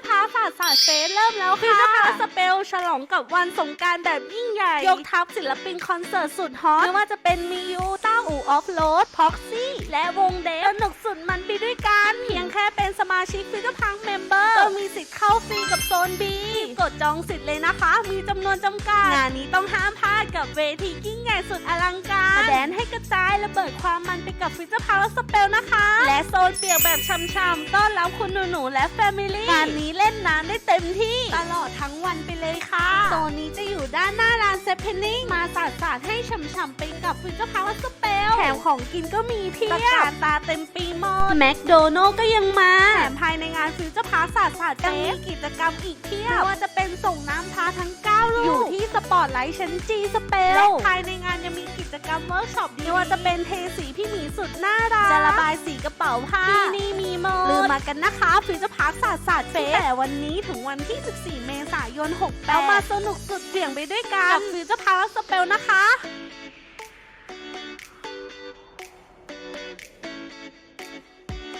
อร์พาร์คศาสตร์ศาสตร์เฟสเริ่มแล้วค่ะฟิวเจอร์พาร์คสเปลฉลองกับวันสงกรารแบบยิ่งใหญ่ ยกทัพศิลปินคอนเสิร์ตสุดฮอตไม่ว่าจะเป็นมิยูต้าอูออฟโรดพ็อกซี่และวงเดฟสนุกสุดมันไปด้วยกัน เพียงแค่เป็นสมาชิกฟิวเจอร์พาร์คเมมเบอร์ก็มีสิทธิ์เข้าฟรีกับโซนบี กดจองสิทธิ์เลยนะคะ มีจำนวนจำกัด งานนี้ต้องห้ามพลาดกับเวทียิ่งใหญ่สุดอลังการมาแดนให้กระจายระเบิดความมันไปกับฟิวเจอร์พาร์คสเปลนะคะ และโซนเปียกแบบช่ำๆต้อนรับคุณหนูๆและแฟมิลี่งานนี้เล่นน้ำได้เต็มที่ตลอดทั้งวันไปเลยค่ะโซนนี้จะอยู่ด้านหน้าร้านเซฟเพนนิ่งมาสาดสาดๆให้ช่ำๆไปกับฟิวเจอร์พาร์คสเปลแถ มของกินก็มีเพียบตะการตาเต็มปีหมดแมคโดนัลก็ยังมาแถมภายในงานฟิวเจอร์พาร์คสาดสาดๆยังมีกิจกรรมอีกเพียบไม่ว่าจะเป็นส่งน้ำพาทั้ง9ลูกอยู่ที่สปอร์ตไลท์ชั้นจีสเปลและภายในงานยังมีกิจกรรมเวิร์กช็อปดีไม่ว่าจะเป็นเทสีพี่หมีสุดน่ารักจะระบายสีกระเป๋าผ้าที่นี่มีหมดลืมมากันนะคะฟิวเจอร์พาร์คศาสตร์ศาสตร์เฟสแต่วันนี้ถึงวันที่ 14 เมษายน 68แล้วมาสนุกสุดเบี่ยงไปด้วยกันกับฟิวเจอร์พาร์คสเปลนะคะ